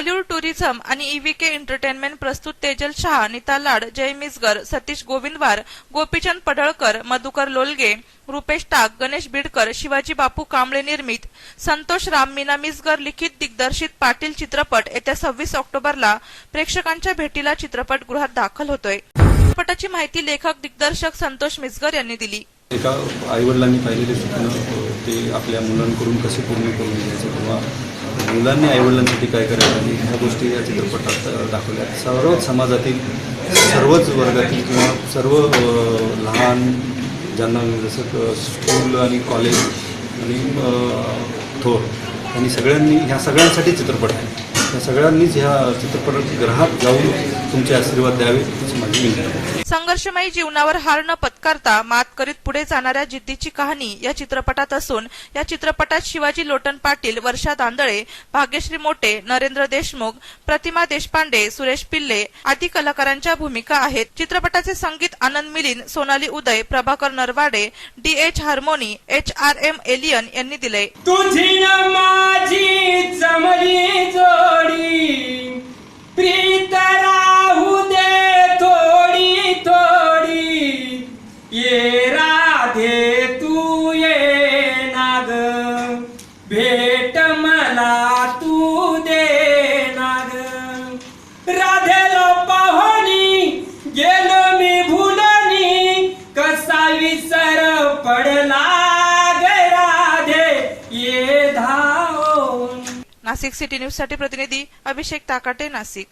Bollywood tourism आणि ईव्हीके entertainment प्रस्तुत तेजल शहा नीता लाड जय मिसगर सतीश गोविंदवार गोपीचंद पडळकर मधुकर लोलगे रुपेश टाक गणेश बिडकर शिवाजी बापू कांबळे निर्मित संतोष राम मीना मिसगर लिखित दिग्दर्शित पाटील चित्रपट येत्या सव्वीस ऑक्टोबरला प्रेक्षकांच्या भेटीला चित्रपटगृहात दाखल होतोय. चित्रपटाची माहिती लेखक दिग्दर्शक संतोष मिसगर यांनी दिली. एका आईवडिलांनी पाहिलेले स्वप्न ते आपल्या मुलांकडून कसे पूर्ण करून घ्यायचं किंवा मुलांनी आईवडिलांसाठी काय करायचं आणि ह्या गोष्टी या चित्रपटात दाखवल्या आहेत. सर्व समाजातील सर्वच वर्गातील किंवा सर्व लहान ज्यांना जसं स्कूल आणि कॉलेज आणि थोर आणि सगळ्यांनी ह्या सगळ्यांसाठी चित्रपट आहे सगळ्यांनीच ह्या चित्रपटगृहात जाऊन तुमचे आशीर्वाद द्यावे माझी विनंती संघर्षमयी जीवनावर हार न पत्कारता मात करीत पुढे जाणाऱ्या जिद्दीची कहाणी या चित्रपटात असून या चित्रपटात शिवाजी लोटन पाटील वर्षा दांदळे भाग्यश्री मोटे नरेंद्र देशमुख प्रतिमा देशपांडे सुरेश पिल्ले आदी कलाकारांच्या भूमिका आहेत. चित्रपटाचे संगीत Anand Milind Sonali Uday Prabhakar Narwade D H harmony H R M alien यांनी दिले तुझी ये राधे तू ये नाग भेट मला तू दे नाग राधेलो पाहुणी गेलो मी भुलनी. कसा विसर पडला राधे ये नाशिक सिटी न्यूजसाठी प्रतिनिधी अभिषेक ताकाटे नाशिक.